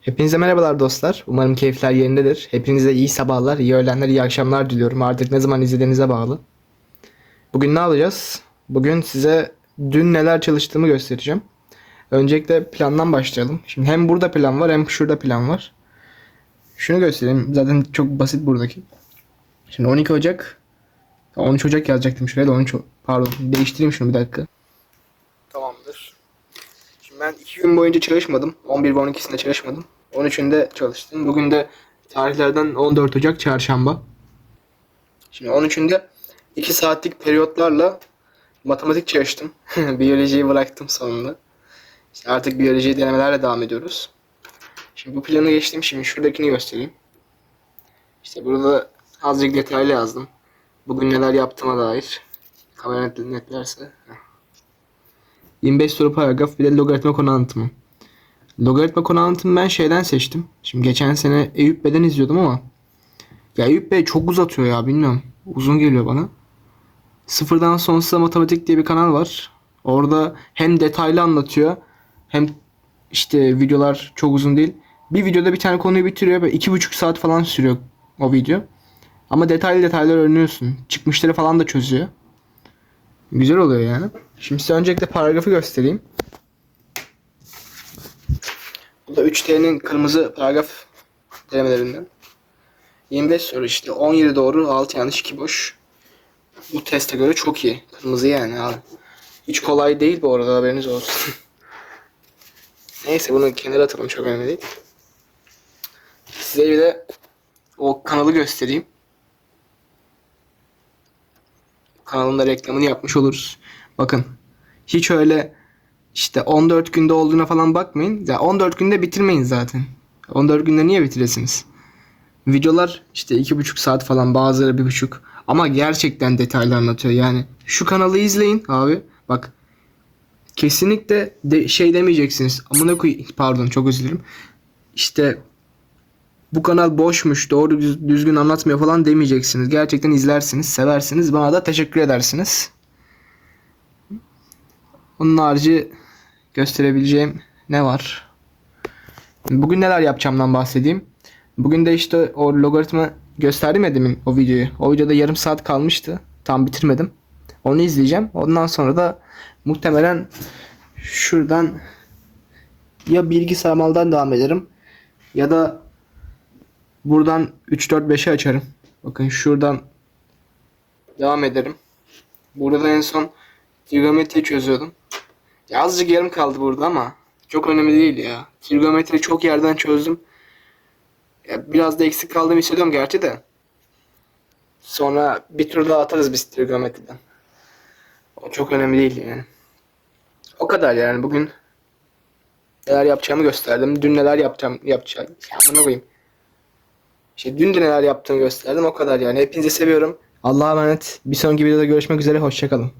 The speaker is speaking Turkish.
Hepinize merhabalar dostlar. Umarım keyifler yerindedir. Hepinize iyi sabahlar, iyi öğlenler, iyi akşamlar diliyorum. Artık ne zaman izlediğinize bağlı. Bugün ne yapacağız? Bugün size dün neler çalıştığımı göstereceğim. Öncelikle plandan başlayalım. Şimdi hem burada plan var hem şurada plan var. Şunu göstereyim. Zaten çok basit buradaki. Şimdi 12 Ocak 13 Ocak yazacaktım şuraya da 13 O- pardon değiştireyim şunu bir dakika. Tamamdır. Ben 2 gün boyunca çalışmadım. 11 ve 12'sinde çalışmadım. 13'ünde çalıştım. Bugün de tarihlerden 14 Ocak çarşamba. Şimdi 13'ünde 2 saatlik periyotlarla matematik çalıştım. Biyolojiyi bıraktım sonunda. İşte artık biyolojiyi denemelerle devam ediyoruz. Şimdi bu planı geçtim. Şimdi şuradakini göstereyim. İşte burada azıcık detaylı yazdım. Bugün neler yaptığıma dair. Kamera net- netlerse. 25 soru paragraf bir de logaritma konu anlatımı. Logaritma konu anlatımı ben şeyden seçtim. Şimdi geçen sene Eyüp Bey'den izliyordum ama ya Eyüp Bey çok uzatıyor ya bilmiyorum. Uzun geliyor bana. Sıfırdan sonsuza matematik diye bir kanal var. Orada hem detaylı anlatıyor hem işte videolar çok uzun değil. Bir videoda bir tane konuyu bitiriyor ve iki buçuk saat falan sürüyor o video. Ama detaylı detaylı öğreniyorsun. Çıkmışları falan da çözüyor. Güzel oluyor yani. Şimdi size öncelikle paragrafı göstereyim. Bu da 3T'nin kırmızı paragraf denemelerinden. 25 soru işte 17 doğru 6 yanlış 2 boş. Bu teste göre çok iyi. Kırmızı yani abi. Hiç kolay değil bu arada haberiniz olsun. Neyse bunu kenara atalım çok önemli değil. Size bir de o kanalı göstereyim. Kanalın da reklamını yapmış oluruz. Bakın hiç öyle işte 14 günde olduğuna falan bakmayın. Ya 14 günde bitirmeyin zaten. 14 günde niye bitiresiniz? Videolar işte iki buçuk saat falan bazıları bir buçuk. Ama gerçekten detaylı anlatıyor yani. Şu kanalı izleyin abi. Bak kesinlikle de şey demeyeceksiniz. Amına koy pardon çok özür dilerim. İşte bu kanal boşmuş, doğru düz- düzgün anlatmıyor falan demeyeceksiniz. Gerçekten izlersiniz, seversiniz. Bana da teşekkür edersiniz. Onun harici gösterebileceğim ne var? Bugün neler yapacağımdan bahsedeyim. Bugün de işte o logaritma gösterdim ya demin o videoyu. O videoda yarım saat kalmıştı. Tam bitirmedim. Onu izleyeceğim. Ondan sonra da muhtemelen şuradan ya bilgi sarmaldan devam ederim ya da buradan 3 4 5'i açarım. Bakın şuradan devam ederim. Burada en son trigonometri çözüyordum. Ya azıcık yarım kaldı burada ama çok önemli değil ya. Trigonometri çok yerden çözdüm. Ya biraz da eksik kaldığımı hissediyorum gerçi de. Sonra bir tur daha atarız biz trigonometriden. O çok önemli değil yani. O kadar yani bugün neler yapacağımı gösterdim. Dün neler yapacağım yapacağım. Ya buna koyayım. İşte dün de neler yaptığımı gösterdim o kadar yani. Hepinizi seviyorum. Allah'a emanet. Bir sonraki videoda görüşmek üzere. Hoşçakalın.